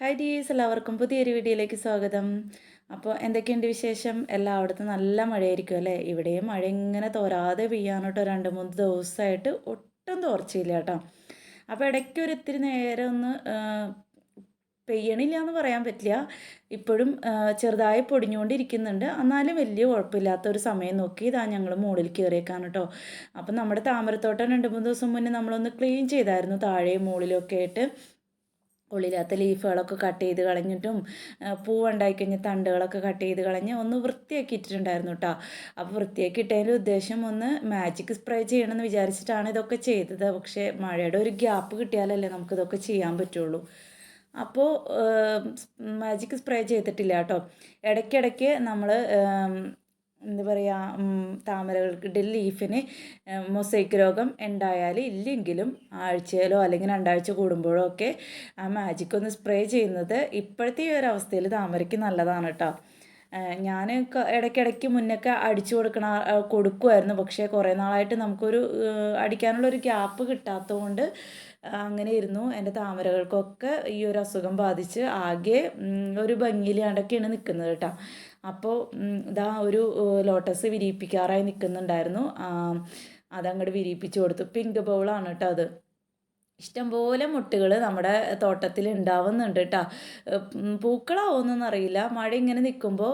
Hi ഡീസ് എല്ലാവർക്കും പുതിയൊരു വീഡിയോയിലേക്ക് സ്വാഗതം. അപ്പോൾ എന്തൊക്കെയുണ്ട് വിശേഷം? എല്ലാം എല്ലായിടത്തും നല്ല മഴയായിരിക്കും അല്ലേ? ഇവിടെയും മഴ ഇങ്ങനെ തോരാതെ പെയ്യാനോട്ടോ രണ്ട് മൂന്ന് ദിവസമായിട്ട് ഒട്ടും തോർച്ചയില്ല കേട്ടോ. അപ്പോൾ ഇടയ്ക്ക് ഒരു ഇത്തിരി നേരം ഒന്ന് പെയ്യണില്ല എന്ന് പറയാൻ പറ്റില്ല. ഇപ്പോഴും ചെറുതായി പൊടിഞ്ഞുകൊണ്ടിരിക്കുന്നുണ്ട്. എന്നാലും വലിയ കുഴപ്പമില്ലാത്ത ഒരു സമയം നോക്കി ഇതാ ഞങ്ങൾ മുകളിൽ കയറിയേക്കാണ് കേട്ടോ. അപ്പം നമ്മുടെ താമരത്തോട്ടം രണ്ട് മൂന്ന് ദിവസം മുന്നേ നമ്മളൊന്ന് ക്ലീൻ ചെയ്തായിരുന്നു. താഴെയും മുകളിലൊക്കെ ആയിട്ട് ഉള്ളിലാത്ത ലീഫുകളൊക്കെ കട്ട് ചെയ്ത് കളഞ്ഞിട്ടും പൂവുണ്ടാക്കി കഴിഞ്ഞ തണ്ടുകളൊക്കെ കട്ട് ചെയ്ത് കളഞ്ഞ് ഒന്ന് വൃത്തിയാക്കി ഇട്ടിട്ടുണ്ടായിരുന്നു കേട്ടോ അപ്പോൾ വൃത്തിയാക്കി ഇട്ടതിന്റെ ഉദ്ദേശം ഒന്ന് മാജിക് സ്പ്രേ ചെയ്യണമെന്ന് വിചാരിച്ചിട്ടാണ് ഇതൊക്കെ ചെയ്തത്. പക്ഷേ മഴയുടെ ഒരു ഗ്യാപ്പ് കിട്ടിയാലല്ലേ നമുക്കിതൊക്കെ ചെയ്യാൻ പറ്റുള്ളൂ. അപ്പോൾ മാജിക് സ്പ്രേ ചെയ്തിട്ടില്ല കേട്ടോ ഇടയ്ക്കിടയ്ക്ക് നമ്മൾ എന്താ പറയുക താമരകൾക്ക് ലീഫിന് മൊസൈക്ക് രോഗം ഉണ്ടായാൽ ഇല്ലെങ്കിലും ആഴ്ചയിലോ അല്ലെങ്കിൽ രണ്ടാഴ്ച കൂടുമ്പോഴോ ഒക്കെ ആ മാജിക് ഒന്ന് സ്പ്രേ ചെയ്യുന്നത് ഇപ്പോഴത്തെ ഈ ഒരു അവസ്ഥയിൽ താമരയ്ക്ക് നല്ലതാണ് കേട്ടോ ഞാൻ ഇടയ്ക്കിടയ്ക്ക് മുന്നൊക്കെ അടിച്ചു കൊടുക്കണ കൊടുക്കുമായിരുന്നു പക്ഷേ കുറേ നാളായിട്ട് നമുക്കൊരു അടിക്കാനുള്ള അടിക്കാനുള്ളൊരു ഗ്യാപ്പ് കിട്ടാത്തതുകൊണ്ട് അങ്ങനെ ഇരുന്നു. എന്റെ താമരകൾക്കൊക്കെ ഈ ഒരു അസുഖം ബാധിച്ച് ആകെ ഒരു ഭംഗിയിലാണ്ടൊക്കെയാണ് നിൽക്കുന്നത് കേട്ടോ അപ്പോൾ ഇതാ ഒരു ലോട്ടസ് വിരിയിപ്പിക്കാറായി നിൽക്കുന്നുണ്ടായിരുന്നു അതങ്ങോട്ട് വിരിയിപ്പിച്ചു കൊടുത്തു. പിങ്ക് ബൗളാണ് കേട്ടോ അത്. ഇഷ്ടംപോലെ മുട്ടുകൾ നമ്മുടെ തോട്ടത്തിൽ ഉണ്ടാവുന്നുണ്ട് കേട്ടോ പൂക്കളാവുമെന്നൊന്നും അറിയില്ല മഴ ഇങ്ങനെ നിൽക്കുമ്പോൾ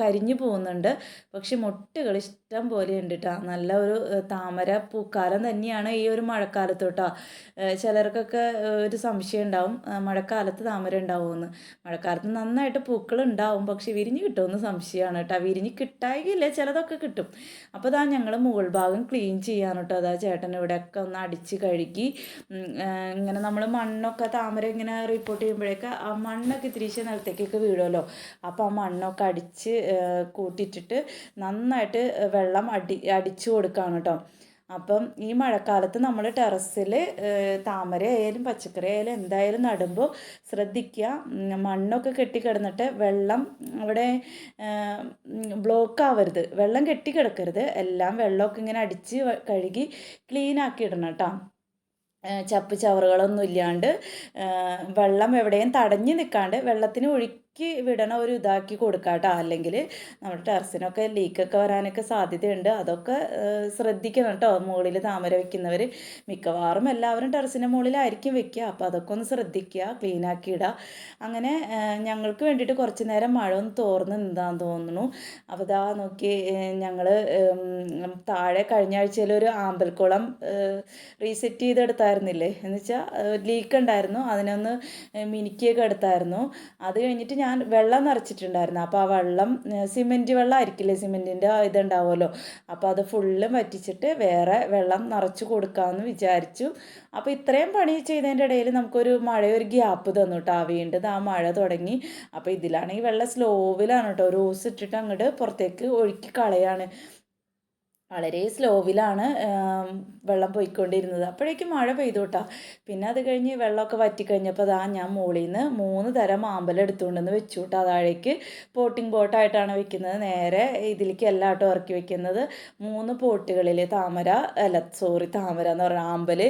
കരിഞ്ഞു പോകുന്നുണ്ട്. പക്ഷെ മുട്ടുകൾ ഇഷ്ടം പോലെ ഉണ്ട് കേട്ടോ നല്ല ഒരു താമര പൂക്കാലം തന്നെയാണ് ഈ ഒരു മഴക്കാലത്ത് കേട്ടോ ചിലർക്കൊക്കെ ഒരു സംശയം ഉണ്ടാവും മഴക്കാലത്ത് താമര ഉണ്ടാവുമെന്ന് മഴക്കാലത്ത് നന്നായിട്ട് പൂക്കൾ ഉണ്ടാവും പക്ഷെ വിരിഞ്ഞ് കിട്ടുമെന്ന് സംശയമാണ് കേട്ടോ വിരിഞ്ഞ് കിട്ടായില്ല ചിലതൊക്കെ കിട്ടും. അപ്പോൾ ഇതാ ഞങ്ങൾ മുകൾ ഭാഗം ക്ലീൻ ചെയ്യാൻ കേട്ടോ അതാ ചേട്ടൻ ഇവിടെയൊക്കെ ഒന്ന് അടിച്ച് കഴുകി ഇങ്ങനെ നമ്മൾ മണ്ണൊക്കെ താമര ഇങ്ങനെ റിപ്പോർട്ട് ചെയ്യുമ്പോഴേക്ക് ആ മണ്ണൊക്കെ തിരിച്ച് നിലത്തേക്കൊക്കെ വീഴുമല്ലോ. അപ്പോൾ ആ മണ്ണൊക്കെ അടിച്ച് കൂട്ടിയിട്ടിട്ട് നന്നായിട്ട് വെള്ളം അടി അടിച്ചു കൊടുക്കുകയാണ് കേട്ടോ അപ്പം ഈ മഴക്കാലത്ത് നമ്മൾ ടെറസിൽ താമര ആയാലും പച്ചക്കറി ആയാലും എന്തായാലും നടുമ്പോൾ ശ്രദ്ധിക്കുക മണ്ണൊക്കെ കെട്ടിക്കിടന്നിട്ട് വെള്ളം അവിടെ ബ്ലോക്ക് ആവരുത്. വെള്ളം കെട്ടിക്കിടക്കരുത്. എല്ലാം വെള്ളമൊക്കെ ഇങ്ങനെ അടിച്ച് കഴുകി ക്ലീൻ ആക്കി ഇടണം കേട്ടോ ചപ്പ് ചവറുകളൊന്നും ഇല്ലാണ്ട് വെള്ളം എവിടെയും തടഞ്ഞു നിൽക്കാണ്ട് വെള്ളത്തിന് ഒഴുക്കി വിടണ ഒരു ഇതാക്കി കൊടുക്കാട്ടോ. അല്ലെങ്കിൽ നമ്മുടെ ടെറസിനൊക്കെ ലീക്കൊക്കെ വരാനൊക്കെ സാധ്യതയുണ്ട്. അതൊക്കെ ശ്രദ്ധിക്കണം കേട്ടോ മുകളിൽ താമര വെക്കുന്നവർ മിക്കവാറും എല്ലാവരും ടെറസിന്റെ മുകളിലായിരിക്കും വെക്കുക. അപ്പോൾ അതൊക്കെ ഒന്ന് ശ്രദ്ധിക്കുക ക്ലീൻ ആക്കി ഇടുക. അങ്ങനെ ഞങ്ങൾക്ക് വേണ്ടിയിട്ട് കുറച്ച് നേരം മഴ ഒന്ന് തോർന്ന് നിന്നാന്ന് തോന്നുന്നു. അപ്പോൾ ഇതാ നോക്കി ഞങ്ങൾ താഴെ കഴിഞ്ഞ ആഴ്ചയിൽ ഒരു ആമ്പൽക്കുളം റീസെറ്റ് ചെയ്തെടുത്തായിരുന്നില്ലേ? എന്ന് വെച്ചാൽ ലീക്ക് ഉണ്ടായിരുന്നു. അതിനൊന്ന് മിനുക്കിയൊക്കെ എടുത്തായിരുന്നു. അത് കഴിഞ്ഞിട്ട് ഞാൻ വെള്ളം നിറച്ചിട്ടുണ്ടായിരുന്നു. അപ്പോൾ ആ വെള്ളം സിമെന്റ് വെള്ളം ആയിരിക്കില്ലേ സിമെന്റിന്റെ ഇതുണ്ടാവുമല്ലോ. അപ്പോൾ അത് ഫുള്ളും വറ്റിച്ചിട്ട് വേറെ വെള്ളം നിറച്ച് കൊടുക്കാമെന്ന് വിചാരിച്ചു. അപ്പോൾ ഇത്രയും പണി ചെയ്തതിന്റെ ഇടയിൽ നമുക്കൊരു മഴ ഒരു ഗ്യാപ്പ് തന്നു കേട്ടോ വീണ്ടും ആ മഴ തുടങ്ങി. അപ്പോൾ ഇതിലാണെങ്കിൽ വെള്ളം സ്ലോവിലാണ് കേട്ടോ ഓസ് ഇട്ടിട്ട് അങ്ങോട്ട് പുറത്തേക്ക് ഒഴുക്കി കളയാണ്. വളരെ സ്ലോവിലാണ് വെള്ളം പോയിക്കൊണ്ടിരുന്നത്. അപ്പോഴേക്കും മഴ പെയ്തു കേട്ടോ പിന്നെ അത് കഴിഞ്ഞ് വെള്ളമൊക്കെ വറ്റിക്കഴിഞ്ഞപ്പോൾ അതാ ഞാൻ മുകളിൽ നിന്ന് മൂന്ന് തരം ആമ്പലം എടുത്തുകൊണ്ടെന്ന് വെച്ചു കേട്ടോ അതാഴേക്ക് പോട്ടിംഗ് ബോട്ടായിട്ടാണ് വെക്കുന്നത്. നേരെ ഇതിലേക്ക് എല്ലാം കേട്ടോ ഇറക്കി വെക്കുന്നത്. മൂന്ന് പോട്ടുകളിൽ താമര അല്ല സോറി താമര എന്ന് പറഞ്ഞ ആമ്പൽ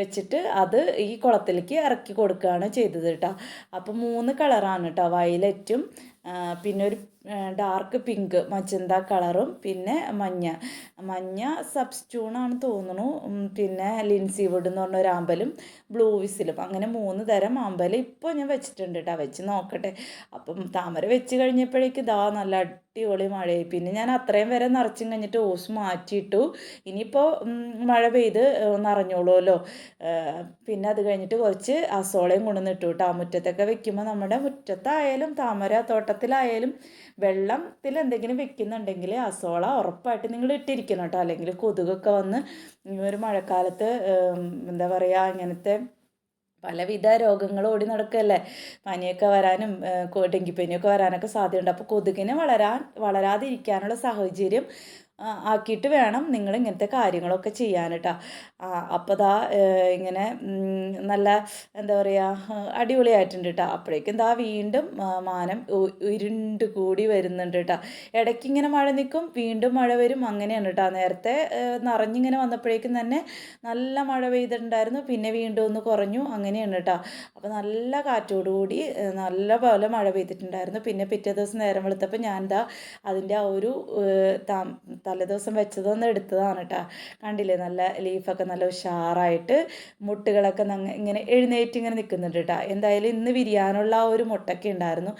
വെച്ചിട്ട് അത് ഈ കുളത്തിലേക്ക് ഇറക്കി കൊടുക്കുകയാണ് ചെയ്തത് കേട്ടോ അപ്പോൾ മൂന്ന് കളറാണ് കേട്ടോ വയലറ്റും പിന്നെ ഒരു ഡാർക്ക് പിങ്ക് മജന്ത കളറും പിന്നെ മഞ്ഞ. മഞ്ഞ സബ്സ്റ്റൂണാണ് തോന്നുന്നു. പിന്നെ ലിൻസി വുഡ് എന്ന് പറഞ്ഞ ഒരു ആമ്പലും ബ്ലൂ വിസിലും അങ്ങനെ മൂന്ന് തരം ആമ്പൽ ഇപ്പോൾ ഞാൻ വെച്ചിട്ടുണ്ട് കേട്ടോ വെച്ച് നോക്കട്ടെ. അപ്പം താമര വെച്ച് കഴിഞ്ഞപ്പോഴേക്ക് ഇതാ നല്ല അടിപൊളി മഴയായി. പിന്നെ ഞാൻ അത്രയും വരെ നിറച്ചും കഴിഞ്ഞിട്ട് ഓസ് മാറ്റിയിട്ടു. ഇനിയിപ്പോൾ മഴ പെയ്ത് നിറഞ്ഞോളുമല്ലോ പിന്നെ അത് കഴിഞ്ഞിട്ട് കുറച്ച് അസോളയും കൊണ്ടുവന്നിട്ടു കേട്ടോ. മുറ്റത്തൊക്കെ വെക്കുമ്പോൾ നമ്മുടെ മുറ്റത്തായാലും താമര തോട്ടത്തിലായാലും വെള്ളത്തിൽ എന്തെങ്കിലും വെക്കുന്നുണ്ടെങ്കിൽ അസോള ഉറപ്പായിട്ട് നിങ്ങൾ ഇട്ടിരിക്കണം കേട്ടോ. അല്ലെങ്കിൽ കൊതുകൊക്കെ വന്ന് ഒരു മഴക്കാലത്ത് എന്താ പറയുക ഇങ്ങനത്തെ പലവിധ രോഗങ്ങൾ ഓടി നടക്കുകയല്ലേ? പനിയൊക്കെ വരാനും ഡെങ്കിപ്പനിയൊക്കെ വരാനൊക്കെ സാധ്യതയുണ്ട്. അപ്പോൾ കൊതുകിനെ വളരാൻ വളരാതിരിക്കാനുള്ള സാഹചര്യം ആക്കിയിട്ട് വേണം നിങ്ങൾ ഇങ്ങനത്തെ കാര്യങ്ങളൊക്കെ ചെയ്യാൻ കേട്ടോ അപ്പോൾ ദാ ഇങ്ങനെ നല്ല എന്താ പറയുക അടിപൊളിയായിട്ടുണ്ട് കേട്ടോ അപ്പോഴേക്കും ദാ വീണ്ടും മാനം ഇരുണ്ട് കൂടി വരുന്നുണ്ട് കേട്ടോ ഇടയ്ക്ക് ഇങ്ങനെ മഴ നിൽക്കും വീണ്ടും മഴ വരും അങ്ങനെയാണ് കേട്ടോ നേരത്തെ നിറഞ്ഞിങ്ങനെ വന്നപ്പോഴേക്കും തന്നെ നല്ല മഴ പെയ്തിട്ടുണ്ടായിരുന്നു പിന്നെ വീണ്ടും ഒന്ന് കുറഞ്ഞു അങ്ങനെയാണ് കേട്ടോ അപ്പോൾ നല്ല കാറ്റോടുകൂടി നല്ല പോലെ മഴ പെയ്തിട്ടുണ്ടായിരുന്നു. പിന്നെ പിറ്റേ ദിവസം നേരം വെളുത്തപ്പോൾ ഞാൻ എന്താ അതിന്റെ ആ ഒരു തലേദിവസം വെച്ചതൊന്ന് എടുത്തതാണ് കേട്ടോ കണ്ടില്ലേ നല്ല ലീഫൊക്കെ നല്ല ഉഷാറായിട്ട് മുട്ടുകളൊക്കെ ഇങ്ങനെ എഴുന്നേറ്റ് ഇങ്ങനെ നിൽക്കുന്നുണ്ട് കേട്ടോ എന്തായാലും ഇന്ന് വിരിയാനുള്ള ആ ഒരു മുട്ടൊക്കെ ഉണ്ടായിരുന്നു.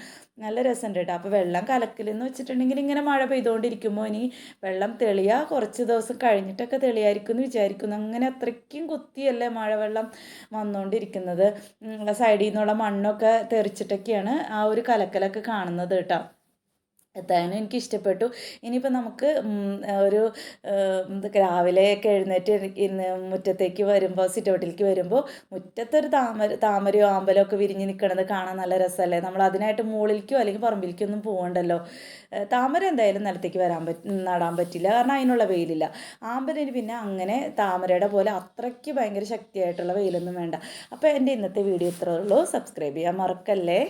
നല്ല രസമുണ്ട് കേട്ടോ അപ്പോൾ വെള്ളം കലക്കലെന്ന് വെച്ചിട്ടുണ്ടെങ്കിൽ ഇങ്ങനെ മഴ പെയ്തുകൊണ്ടിരിക്കുമ്പോൾ ഇനി വെള്ളം തെളിയാ. കുറച്ച് ദിവസം കഴിഞ്ഞിട്ടൊക്കെ തെളിയായിരിക്കും എന്ന് വിചാരിക്കുന്നു. അങ്ങനെ അത്രയ്ക്കും കുത്തിയല്ലേ മഴവെള്ളം വന്നുകൊണ്ടിരിക്കുന്നത്. സൈഡിൽ നിന്നുള്ള മണ്ണൊക്കെ തെറിച്ചിട്ടൊക്കെയാണ് ആ ഒരു കലക്കലൊക്കെ കാണുന്നത് കേട്ടോ എന്തായാലും എനിക്ക് ഇഷ്ടപ്പെട്ടു ഇനിയിപ്പോൾ നമുക്ക് ഒരു രാവിലെയൊക്കെ എഴുന്നേറ്റ് ഇന്ന് മുറ്റത്തേക്ക് വരുമ്പോൾ സിറ്റൗട്ടിലേക്ക് വരുമ്പോൾ മുറ്റത്തൊരു താമര താമരയോ ആമ്പലോ ഒക്കെ വിരിഞ്ഞ് നിൽക്കുന്നത് കാണാൻ നല്ല രസമല്ലേ നമ്മൾ അതിനായിട്ട് മുകളിലേക്കോ അല്ലെങ്കിൽ പറമ്പിലേക്കോ ഒന്നും പോകണ്ടല്ലോ. താമര എന്തായാലും നിലത്തേക്ക് വരാൻ പറ്റ നടാൻ പറ്റില്ല. കാരണം അതിനുള്ള വെയിലില്ല. ആമ്പലിന് പിന്നെ അങ്ങനെ താമരയുടെ പോലെ അത്രയ്ക്ക് ഭയങ്കര ശക്തിയായിട്ടുള്ള വെയിലൊന്നും വേണ്ട. അപ്പോൾ എന്റെ ഇന്നത്തെ വീഡിയോ ഇത്രയേ ഉള്ളൂ. സബ്സ്ക്രൈബ് ചെയ്യാൻ മറക്കല്ലേ?